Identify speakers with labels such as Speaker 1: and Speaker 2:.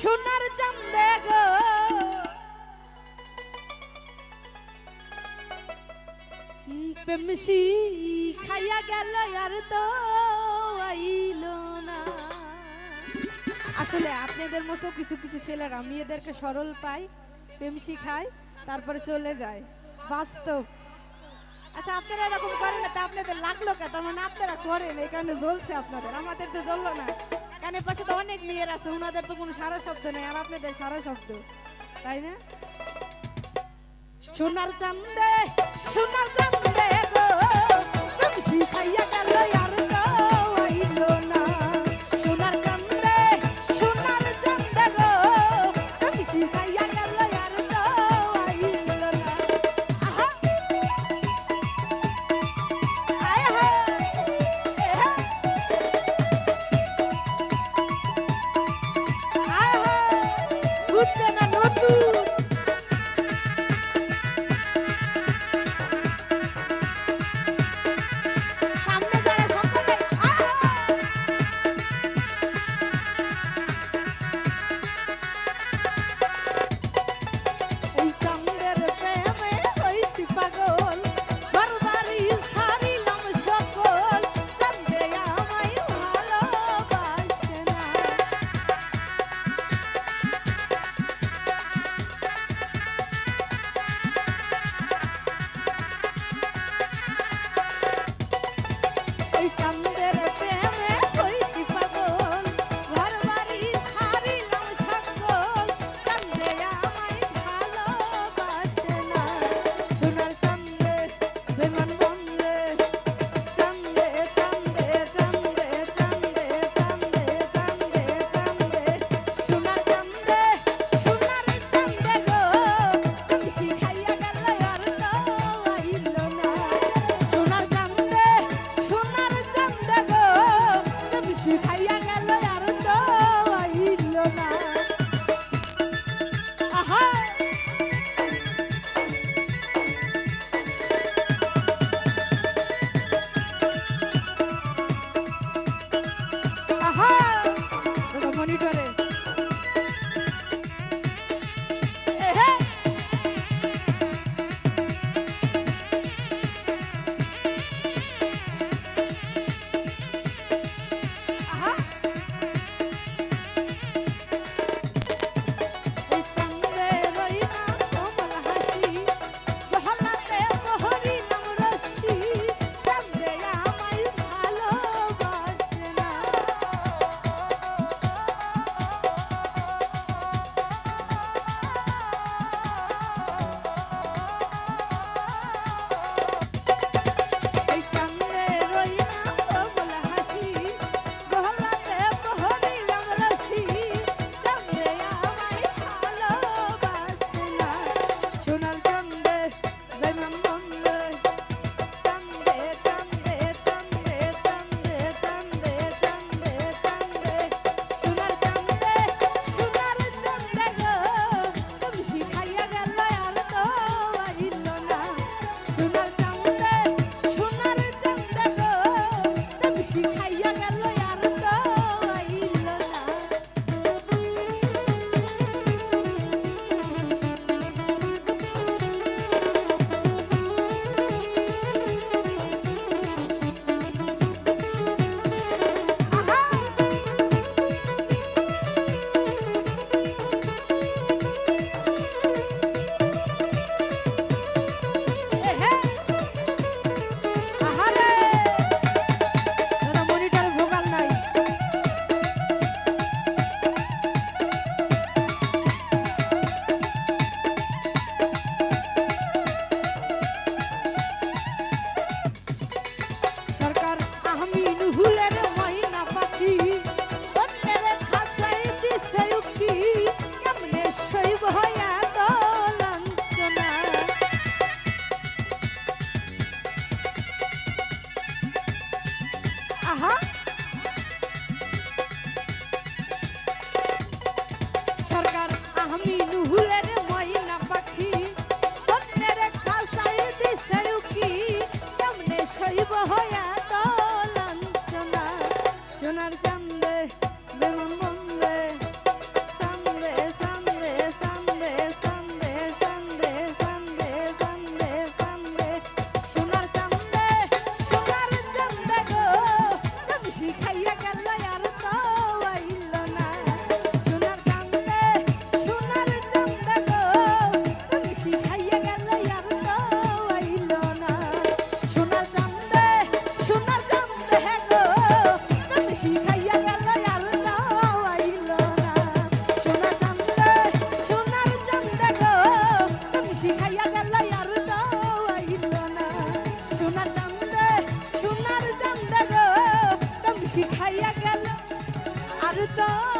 Speaker 1: সোনার চান্দে গো। পেমসি খাইয়া গেল আর তো আইল না। আসলে আপনাদের মতো কিছু কিছু ছেলেরা মেয়েদেরকে সরল পায় পেমসি খায় তারপরে চলে যায়। বাস্তব। আচ্ছা আপনারা এরকম করেন না, তা আপনাদের লাগল তার মানে আপনারা করেন, এই কারণে জ্বলছে আপনাদের। আমাদের জ্বললো না কানের পাশে তো অনেক মেয়ের আছে ওনাদের তো কোনো সারা শব্দ নেই, আর আপনাদের সারা শব্দ, তাই না? সোনার চান্দে সোনার চান্দে গো খাইয়া গেল star